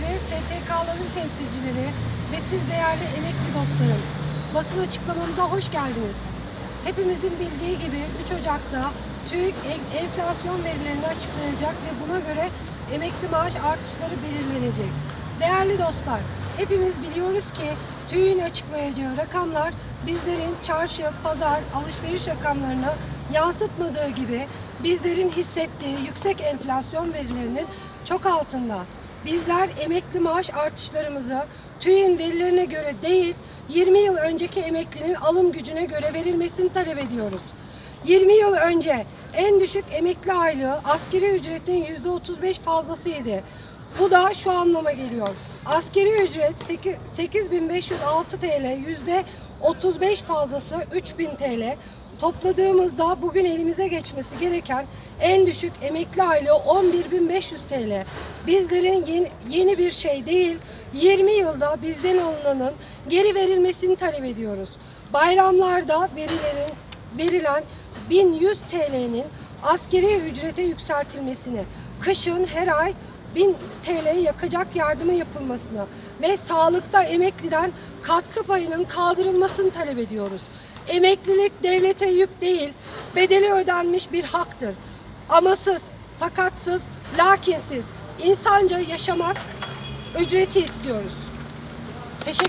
yetkilileri, STK'ların temsilcileri ve siz değerli emekli dostlarım. Basın açıklamamıza hoş geldiniz. Hepimizin bildiği gibi 3 Ocak'ta TÜİK en- enflasyon verilerini açıklayacak ve buna göre emekli maaş artışları belirlenecek. Değerli dostlar, hepimiz biliyoruz ki TÜİK'in açıklayacağı rakamlar bizlerin çarşı, pazar, alışveriş rakamlarını yansıtmadığı gibi bizlerin hissettiği yüksek enflasyon verilerinin çok altında. Bizler emekli maaş artışlarımızı TÜİK'in verilerine göre değil, 20 yıl önceki emeklinin alım gücüne göre verilmesini talep ediyoruz. 20 yıl önce en düşük emekli aylığı askeri ücretin %35 fazlasıydı. Bu da şu anlama geliyor. Askeri ücret 8 8506 TL yüzde 35 fazlası 3000 TL. Topladığımızda bugün elimize geçmesi gereken en düşük emekli aylığı 11.500 TL. Bizlerin yeni, yeni bir şey değil, 20 yılda bizden alınanın geri verilmesini talep ediyoruz. Bayramlarda verilerin verilen 1100 TL'nin askeri ücrete yükseltilmesini, kışın her ay 1000 TL yakacak yardımı yapılmasını ve sağlıkta emekliden katkı payının kaldırılmasını talep ediyoruz. Emeklilik devlete yük değil, bedeli ödenmiş bir haktır. Amasız, fakatsız, lakinsiz, insanca yaşamak ücreti istiyoruz. Teşekkür